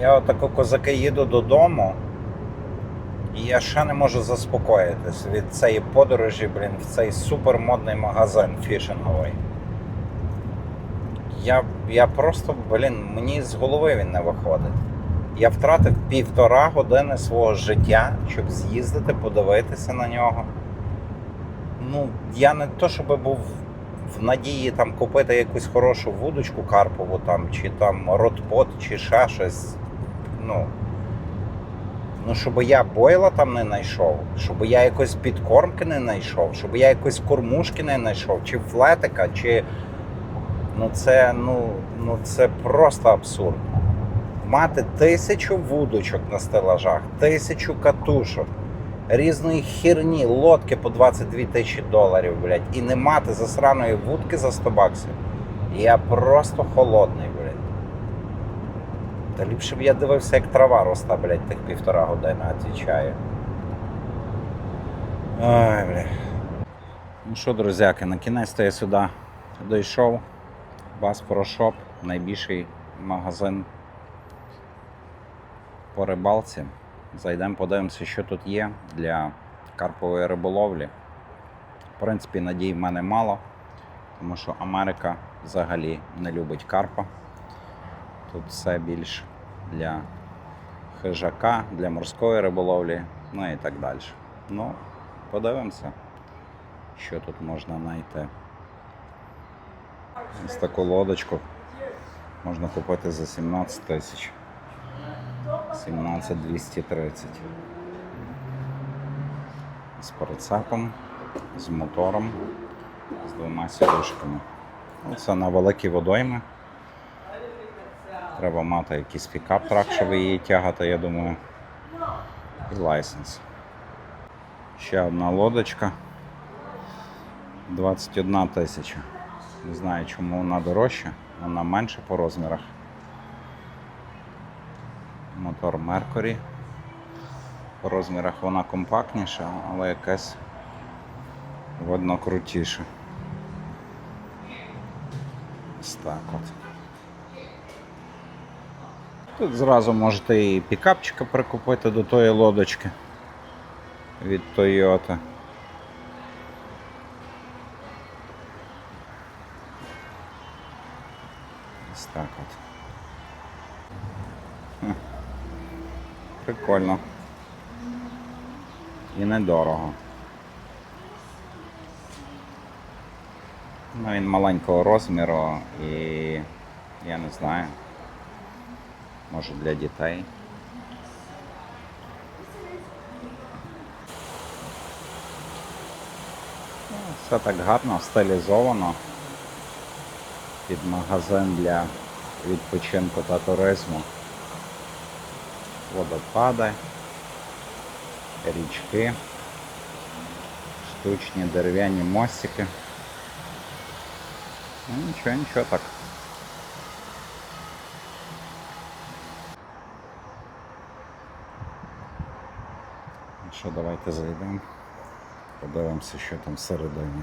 Я отако козаки їду додому, і я ще не можу заспокоїтись від цієї подорожі, блін, в цей супермодний магазин фішинговий. Я, я просто, блін, мені з голови він не виходить. Я втратив півтора години свого життя, щоб з'їздити, подивитися на нього. Ну, я не то, щоб був в надії там купити якусь хорошу вудочку карпову там, чи там ротпот, чи ще щось. Ну, ну, щоб я бойла там не знайшов, щоб я якось підкормки не знайшов, щоб я якось кормушки не знайшов, чи флетика, чи. Ну це, ну, ну це просто абсурд. Мати тисячу вудочок на стелажах, тисячу катушок, різної херні, лодки по 22 тисячі доларів, блядь, і не мати засраної вудки за 100 баксів. Я просто холодний. Та ліпше б я дивився, як трава росла, блядь, тих півтора години, відвічаю. Ой, блядь. Ну що, друзяки, на кінець то я сюди дійшов. Бас Шоп, найбільший магазин по рибалці. Зайдемо, подивимося, що тут є для карпової риболовлі. В принципі, надій в мене мало, тому що Америка взагалі не любить карпа. Тут все більш для хижака, для морської риболовлі, ну і так далі. Ну, подивимося, що тут можна знайти. Ось таку лодочку можна купити за 17 тисяч. 17 230. З прицепом, з мотором, з двома сідушками. Ну, Це на великі водойми. Треба мати якийсь пікап-трак, щоб її тягати, я думаю. І лайсенс. Ще одна лодочка. 21 тисяча. Не знаю, чому вона дорожча, вона менша по розмірах. Мотор Mercury. По розмірах вона компактніша, але якась видно крутіша. Ось так от. Тут зразу можете і пікапчика прикупити до тої лодочки від Toyota. Ось так от. Прикольно. І недорого. Ну, він маленького розміру і я не знаю. Може для дітей. Ну, Все так гарно, стилізовано під магазин для відпочинку та туризму. Водопади, річки, штучні дерев'яні мостики. Ну, нічого, нічого так. Ну Що, давайте зайдемо. Подивимося, що там всередині.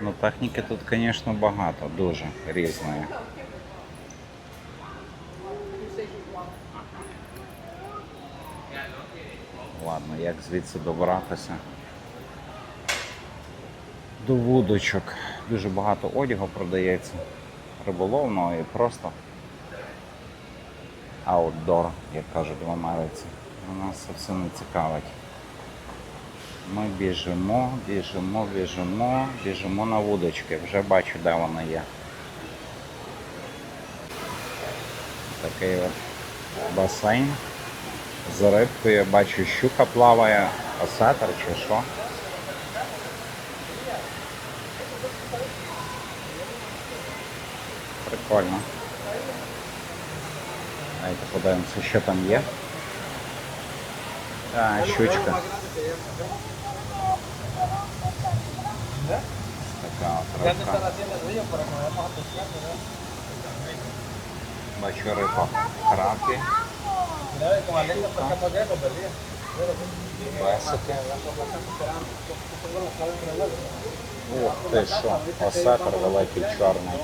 Ну, техніки тут, звісно, багато, дуже різної. Ладно, як звідси добратися? До вудочок. Дуже багато одягу продається. Риболовного і просто аутдор, як кажуть в Америці. Нас це все не цікавить. Ми біжимо, біжимо, біжимо, біжимо на вудочки. Вже бачу, де вона є. Такий от басейн. З рибкою бачу щука плаває, осетр чи що. Прикольно. Давайте подивимося, що там є. А, щучка. Така рибка. Бачу риба. Краки. Бесики. Ух ти що, осетр великий чорний.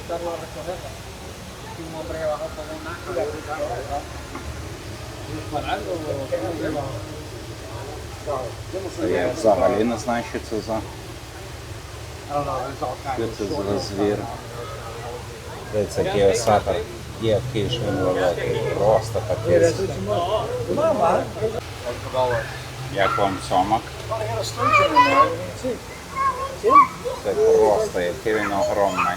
Це я взагалі не знаю, що це за, що це за звір. Дивіться, який осетр. Який ж він великий. Просто капець. Як вам сомок? Це просто, який він огромний.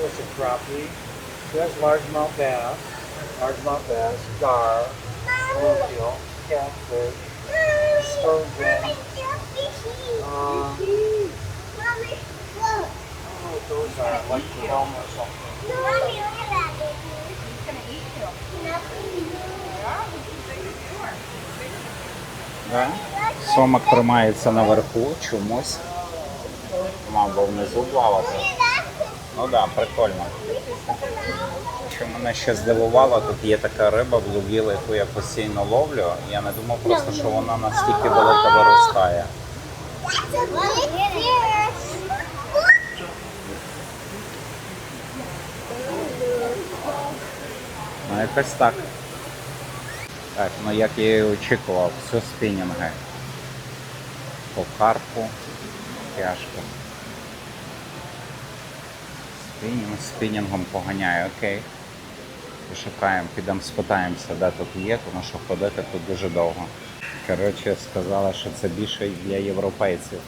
What's a crappie? That's largemouth bass, largemouth bass, gar, bluegill, catfish, sturgeon. Um, I don't know what those are, like the elm or something. Да? Сомок тримається наверху чомусь. Мав би внизу плавати. Ну так, да, прикольно. Що мене ще здивувало, тут є така риба блугіла, яку я постійно ловлю. Я не думав просто, що вона настільки велика виростає. Ну якось так. Так, ну як я і очікував, все спінінги. По карпу тяжко. Спінінг спінінгом поганяє, окей. Пошукаємо, підемо спитаємося, де тут є, тому що ходити тут дуже довго. Коротше, сказали, що це більше для європейців.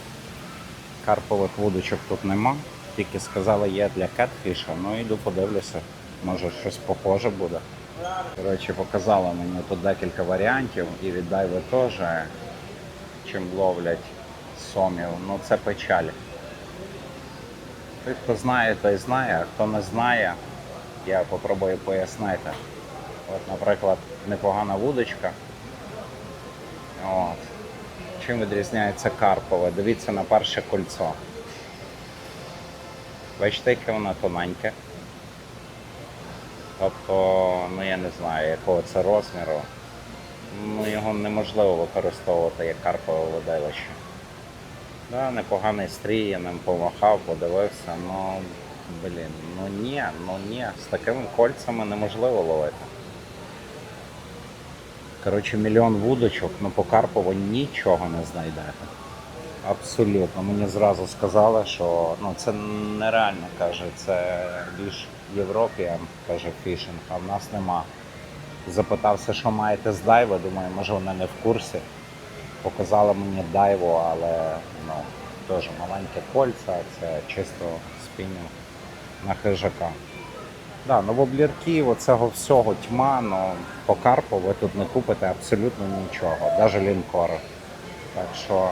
Карпових вудочок тут нема, тільки сказали, є для кетфіша, ну йду подивлюся, може щось похоже буде. Коротше, показала мені тут декілька варіантів і віддай ви теж, чим ловлять сомів. Ну це печаль. Той, хто знає, той знає, а хто не знає, я попробую пояснити. От, наприклад, непогана вудочка. От. Чим відрізняється карпове? Дивіться на перше кольцо. Бачите, яке воно тоненьке. Тобто, ну я не знаю, якого це розміру. Ну, його неможливо використовувати як карпове водилище. Да, непоганий стрій, я ним помахав, подивився, ну блін, ну ні, ну ні, з такими кольцями неможливо ловити. Коротше, мільйон вудочок, ну по Карпову нічого не знайдете. Абсолютно. Мені зразу сказали, що ну, це нереально, каже, це більш Європі, каже фішинг, а в нас нема. Запитався, що маєте з дайви, думаю, може вони не в курсі. Показали мені дайву, але ну, теж маленьке кольця, це чисто спінінг на хижака. Да, ну в облірків оцього всього тьма, ну по карпу ви тут не купите абсолютно нічого, навіть лінкор. Так що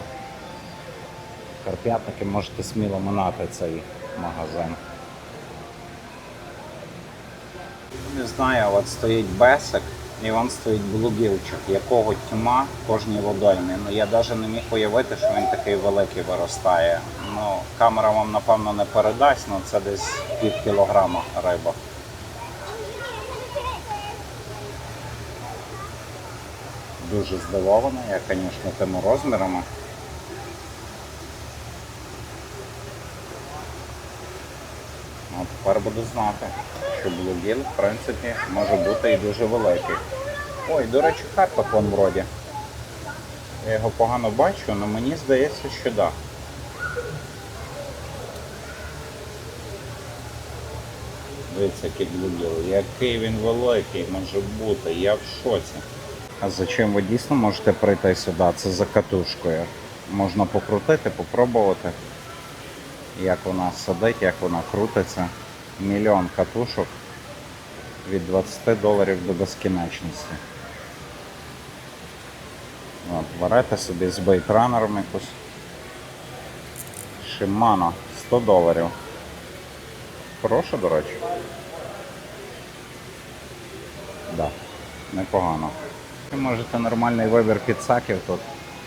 карп'ятники можете сміло минати цей магазин. Не знаю, от стоїть бесик і вон стоїть блугівчик, якого тьма кожній водоймі. Ну я навіть не міг уявити, що він такий великий виростає. Ну, камера вам напевно не передасть, але це десь пів кілограма риба. Дуже здивований, я, звісно, тими розмірами. Ну, тепер буду знати, що блугіл, в принципі, може бути і дуже великий. Ой, до речі, карпак вон вроді. Я його погано бачу, але мені здається, що так. Да. Дивіться, який блугіл. Який він великий може бути, я в шоці. А зачем ви дійсно можете прийти сюди? Це за катушкою. Можна покрутити, попробувати, як вона сидить, як вона крутиться. Мільйон катушок від 20 доларів до безкінечності. От, берете собі з бейтранером якусь. Shimano 100 доларів. Хороша, до речі. Да, непогано. Ви можете нормальний вибір підсаків тут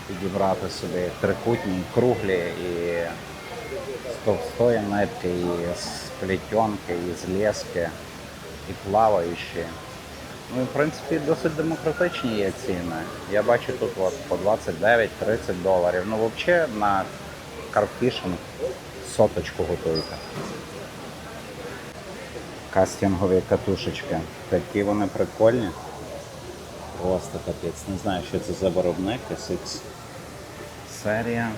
підібрати собі трикутні, круглі і нитки, і з плетенки, і з лески, і плаваючі. Ну, і в принципі, досить демократичні є ціни. Я бачу тут от по 29-30 доларів. Ну, взагалі на карфішинг соточку готуйте. Кастингові катушечки. Такі вони прикольні. Просто капець. Не знаю, що це за виробник. SX серія.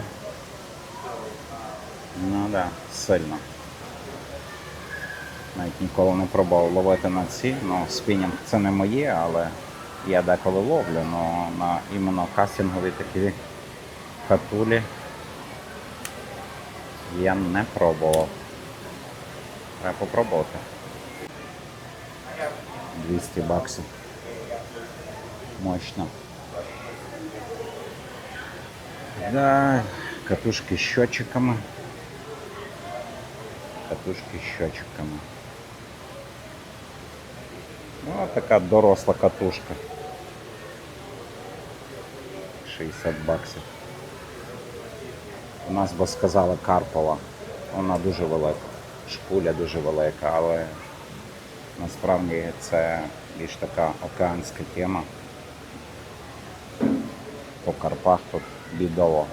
Ну да, сильно. Навіть ніколи не пробував ловити на ці. Ну, спінінг це не моє, але я деколи ловлю, але на іменно кастингові такі катулі я не пробував. Треба попробувати. 200 баксів. Мощно. Да, катушки з щотчиками. Катушки з щотчиками. Ну, така доросла катушка. 60 баксів. У нас би сказали Карпова. Вона дуже велика. Шпуля дуже велика, але насправді це більш така океанська тема. По Карпах тут бідово.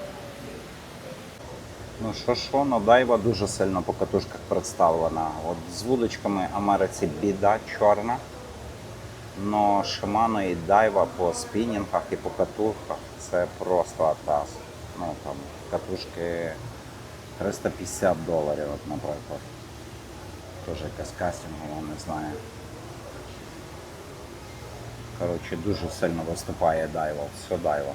Ну що що, ну дайва дуже сильно по катушках представлена. От з вудочками Америці біда чорна. Но Shimano і дайва по спінінгах і по катушках це просто атас. Ну там катушки 350 доларів, от, наприклад. Теж якась кастингова, не знаю. Коротше, дуже сильно виступає дайва, все дайва.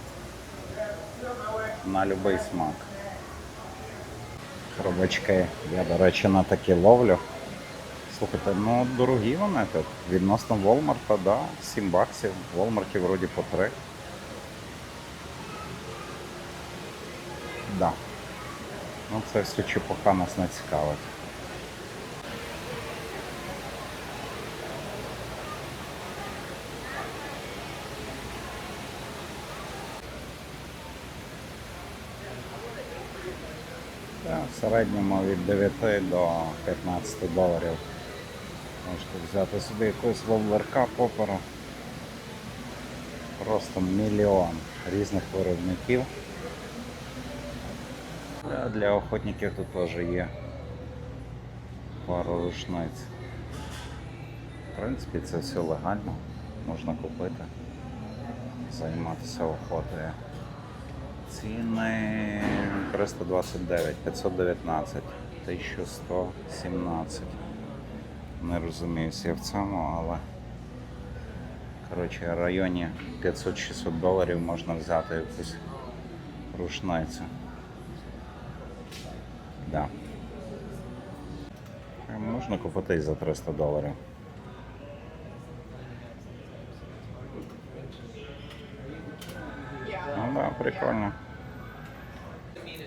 На будь-який смак. Хробачки. Я, до речі, на такі ловлю. Слухайте, ну дорогі вони тут. Відносно Волмарта, да, 7 баксів. В Волмарті вроді по 3. Да. Ну це все чепуха нас не цікавить. В середньому від 9 до 15 доларів. Можете взяти собі якогось воблерка попера. Просто мільйон різних виробників. А Для охотників тут теж є пару рушниць. В принципі, це все легально, можна купити, займатися охотою. Ціни 329, 519, 1117. Не розуміюся в цьому, але коротше, в районі 500-600 доларів можна взяти якусь рушницю. Да. Е, Можна купити і за 300 доларів. Ну да, прикольно.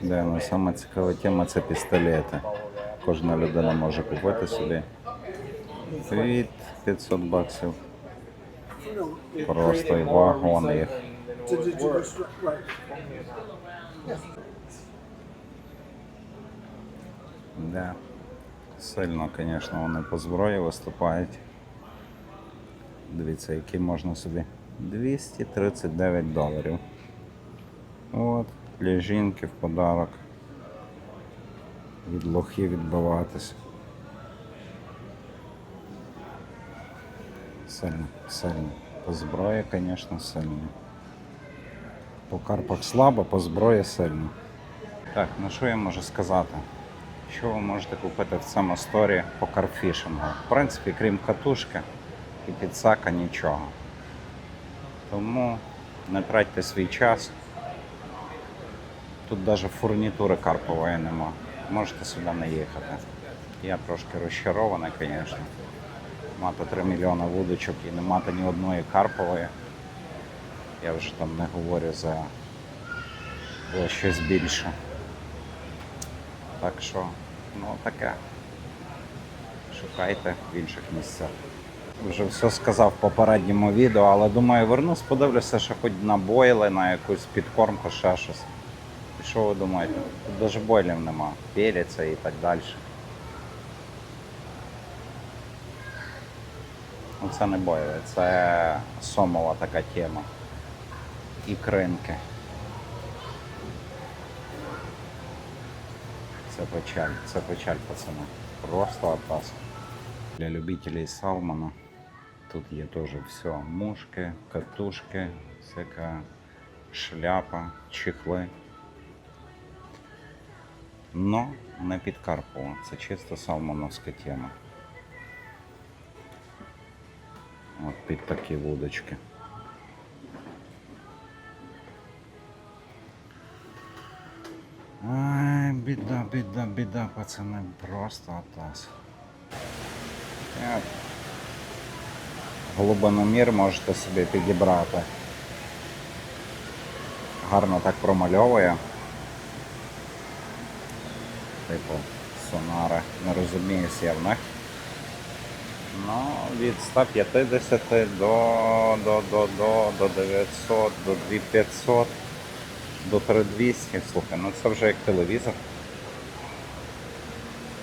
Да, ну саме цікава тема це пістолети. Кожна людина може купити собі від 500 баксів. Просто і вагон їх. Да. Сильно, звісно, вони по зброї виступають. Дивіться, які можна собі. 239 доларів. От, для жінки в подарок. Від лохи відбиватися. Сильно, сильно. По зброї, звісно, сильно. По карпах слабо, по зброї сильно. Так, ну що я можу сказати? Що ви можете купити в цьому сторі по карфішингу? В принципі, крім катушки і підсака, нічого. Тому не тратьте свій час. Тут навіть фурнітури карпової нема. Можете сюди не їхати. Я трошки розчарований, звісно. Мати 3 мільйони вудочок і не мати ні одної карпової. Я вже там не говорю за, за щось більше. Так що, ну таке. Шукайте в інших місцях. Вже все сказав в попередньому відео, але думаю, вернусь, подивлюся, що хоч на бойли, на якусь підкормку, ще щось. І що ви думаєте? Тут навіть бойлів нема, пеліться і так далі. Ну це не бойове, це сомова така тема. І кринки. Це печаль, це печаль, пацани. Просто атас. Для любителей салмона тут є теж все. Мушки, катушки, всяка шляпа, чехли. Но не під Карпова. Це чисто салмоновська тема. От під такі вудочки. Ай, біда, біда, біда, пацани, просто атас. Як Глибиномір можете собі підібрати. Гарно так промальовує. Типу сонари. Не розуміюся я в них. Ну, від 150 до, до, до, до, до 900, до 2500, до 3200. Слухай, ну це вже як телевізор.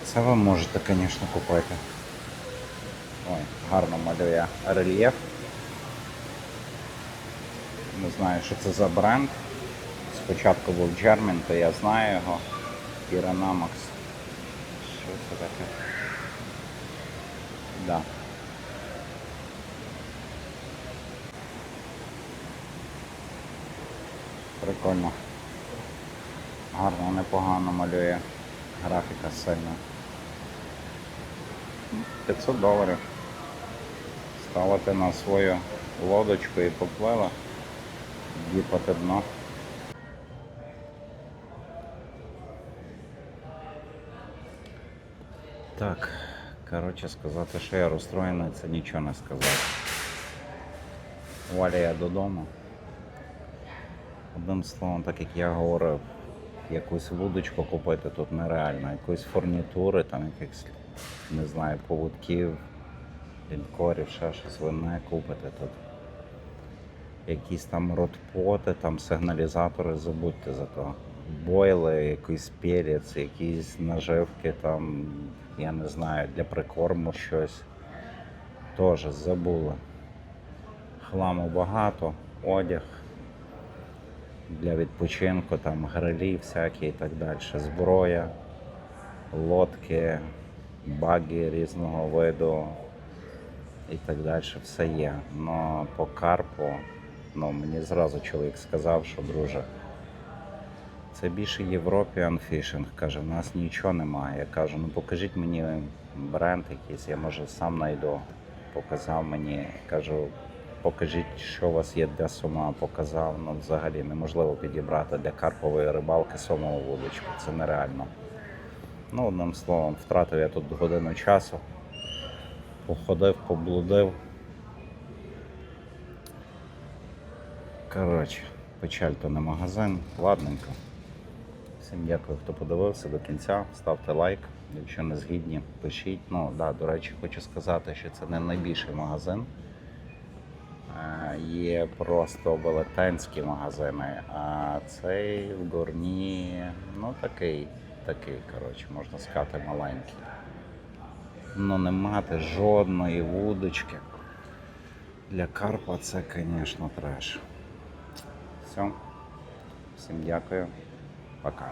Це ви можете, звісно, купити. Ой, гарно малює рельєф. Не знаю, що це за бренд. Спочатку був German, то я знаю його. Pyranamax. Що це таке? Да. Прикольно. Гарно, непогано малює. Графіка сильна. 500 доларів. Ставити на свою лодочку і поплила. Діпати дно. Так, коротше, сказати, що я розстроєний, це нічого не сказати. Валя я додому. Одним словом, так як я говорив, якусь вудочку купити тут нереально, якоїсь фурнітури, там якихось, не знаю, поводків, лінкорів, ще щось ви не купите тут. Якісь там ротпоти, там сигналізатори, забудьте за то. Бойли, якийсь пелець, якісь наживки, там, я не знаю, для прикорму щось. Теж забули. Хламу багато, одяг для відпочинку, там грилі всякі і так далі. Зброя, лодки, баги різного виду і так далі. Все є. Но по карпу, ну мені зразу чоловік сказав, що друже. Це більше European Fishing. Каже, у нас нічого немає. Я кажу, ну покажіть мені бренд якийсь, я може сам знайду. Показав мені, кажу, покажіть, що у вас є для сума. Показав. Ну взагалі неможливо підібрати для карпової рибалки сомову вудочку. Це нереально. Ну, одним словом, втратив я тут годину часу. Походив, поблудив. Коротше, печаль то не магазин, ладненько. Всім дякую, хто подивився до кінця. Ставте лайк. Якщо не згідні, пишіть. Ну, да, до речі, хочу сказати, що це не найбільший магазин. Є просто велетенські магазини, а цей в Горні, ну такий, такий, коротше, можна сказати, маленький. Ну не мати жодної вудочки. Для Карпа це, звісно, треш. Все. Всім дякую. Пока.